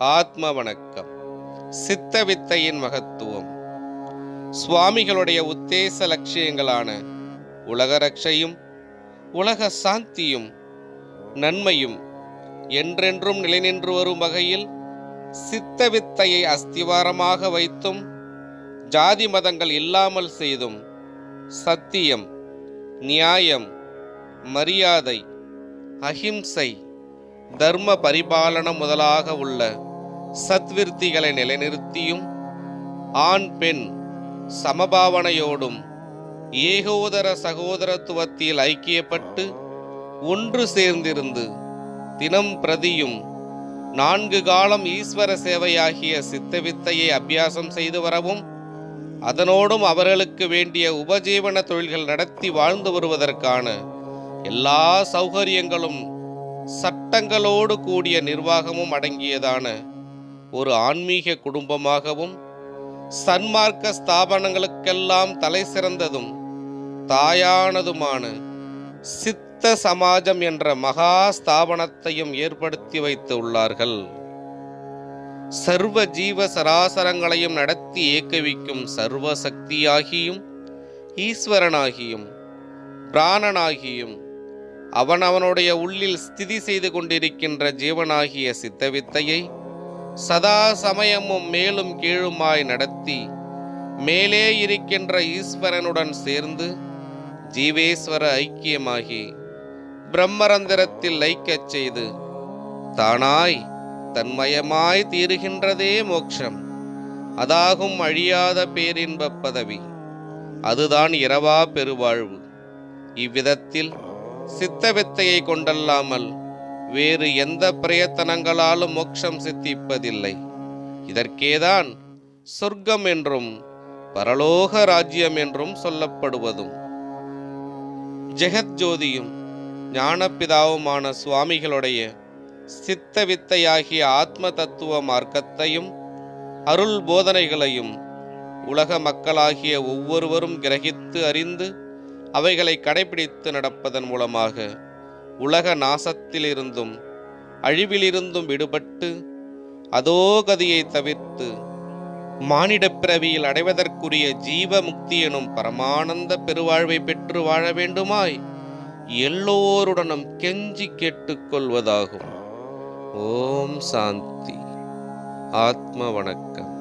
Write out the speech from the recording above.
ஆத்ம வணக்கம் சித்த வித்தையின் மகத்துவம். சுவாமிகளுடைய உத்தேச லட்சியங்களான உலக ரட்சையும் உலக சாந்தியும் நன்மையும் என்றென்றும் நிலைநின்று வரும் வகையில் சித்த வித்தையை அஸ்திவாரமாக வைத்தும் ஜாதி மதங்கள் இல்லாமல் செய்தும் சத்தியம் நியாயம் மரியாதை அஹிம்சை தர்ம பரிபாலனம் முதலாக உள்ள சத்விருத்திகளை நிலைநிறுத்தியும் ஆண் பெண் சமபாவனையோடும் ஏகோதர சகோதரத்துவத்தில் ஐக்கியப்பட்டு ஒன்று சேர்ந்திருந்து தினம் பிரதியும் நான்கு காலம் ஈஸ்வர சேவையாகிய சித்தவித்தையை அபியாசம் செய்து வரவும் அதனோடும் அவர்களுக்கு வேண்டிய உபஜீவன தொழில்கள் நடத்தி வாழ்ந்து வருவதற்கான எல்லா சௌகரியங்களும் சட்டங்களோடு கூடிய நிர்வாகமும் அடங்கியதான ஒரு ஆன்மீக குடும்பமாகவும் சன்மார்க்க ஸ்தாபனங்களுக்கெல்லாம் தலை சிறந்ததும் தாயானதுமான சித்த சமாஜம் என்ற மகா ஸ்தாபனத்தையும் ஏற்படுத்தி வைத்து உள்ளார்கள். சர்வ ஜீவ சராசரங்களையும் நடத்தி இயக்குவிக்கும் சர்வ சக்தியாகியும் ஈஸ்வரனாகியும் பிராணனாகியும் அவன் அவனுடைய உள்ளில் ஸ்திதி செய்து கொண்டிருக்கின்ற ஜீவனாகிய சித்தவித்தையை சதா சமயமும் மேலும் கீழுமாய் நடத்தி மேலே இருக்கின்ற ஈஸ்வரனுடன் சேர்ந்து ஜீவேஸ்வர ஐக்கியமாகி பிரம்மரந்திரத்தில் லைக்கச் செய்து தானாய் தன்மயமாய் தீருகின்றதே மோட்சம் அதாகும் அழியாத பேரின்பப் பதவி. அதுதான் இரவா பெருவாழ்வு. இவ்விதத்தில் சித்தவித்தையை கொண்டல்லாமல் வேறு எந்த பிரயத்தனங்களாலும் மோட்சம் சித்திப்பதில்லை. இதற்கேதான் சொர்க்கம் என்றும் பரலோக ராஜ்யம் என்றும் சொல்லப்படுவதும். ஜெகத்ஜோதியும் ஞானப்பிதாவுமான சுவாமிகளுடைய சித்த வித்தையாகிய ஆத்ம தத்துவ மார்க்கத்தையும் அருள் போதனைகளையும் உலக மக்களாகிய ஒவ்வொருவரும் கிரகித்து அறிந்து அவைகளை கடைபிடித்து நடப்பதன் மூலமாக உலக நாசத்திலிருந்தும் அழிவிலிருந்தும் விடுபட்டு அதோ கதியை தவிர்த்து மானிடப் பிறவியில் அடைவதற்குரிய ஜீவ முக்தி எனும் பரமானந்த பெருவாழ்வை பெற்று வாழ வேண்டுமாய் எல்லோருடனும் கெஞ்சி கேட்டுக்கொள்வதாகும். ஓம் சாந்தி. ஆத்ம வணக்கம்.